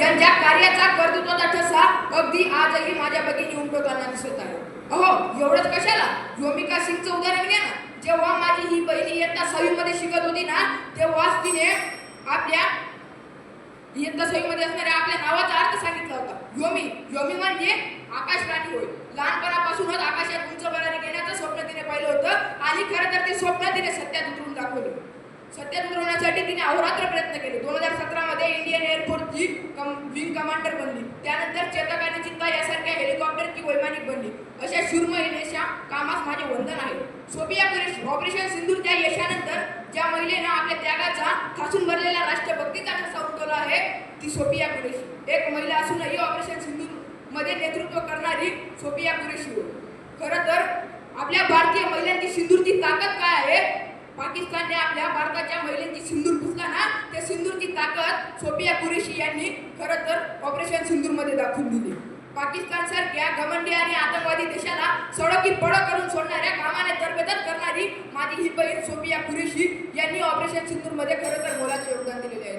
यांच्या कार्याचा कर्तृत्वाचा ठसा अगदी आजही माझ्या भगिनी उमटवताना दिसत आहे. अहो एवढंच कशाला? योमिका सिंगचं उदाहरण घ्या ना. जेव्हा माझी ही बहिणी इयत्ता सहावीमध्ये शिकत होती ना तेव्हाच तिने आपल्या इयत्ता सहावीमध्ये असणाऱ्या आपल्या नावाचा अर्थ सांगितला होता. योमी योमी म्हणजे आकाश राणी होय. लहानपणापासूनच आकाशात उंच बनाने घेण्याचं स्वप्न तिने पाहिलं होतं आणि खरं तर ते स्वप्न तिने सत्यात उतरून दाखवलं. सत्यात उतरवण्यासाठी तिने अहोरात्र प्रयत्न ही कम विंग कमांडर बनली. त्यानंतर चेतक आणि चित्ता यासारख्या हेलिकॉप्टर की वैमानिक बनली. अशा शूर कामास माझे वंदन आहे. सोफिया कुरेशी ऑपरेशन सिंधूरच्या यशानंतर ज्या महिलेनं आपल्या त्यागाचा ठासून भरलेला राष्ट्रभक्तीचा ठसा उमटवला आहे ती सोपिया कुरेशी एक महिला असूनही ऑपरेशन सिंधूरमध्ये नेतृत्व करणारी सोपिया कुरेशी होय. खरं तर आपल्या भारतीय महिलांची सिंधूरची ताकद काय आहे? पाकिस्तानने आपल्या भारताच्या महिलांची सिंदूर पुसला ना त्या सोफिया कुरेशी यांनी खरं तर ऑपरेशन सिंधूरमध्ये दाखवून दिली. पाकिस्तान सारख्या घमंडी आणि आतंकवादी देशाला सडकी पड करून सोडणाऱ्या कामाने तरबेतर करणारी माझी ही बहीण सोफिया कुरेशी यांनी ऑपरेशन सिंधूरमध्ये खरं तर मोलाचे योगदान दिलेले आहे.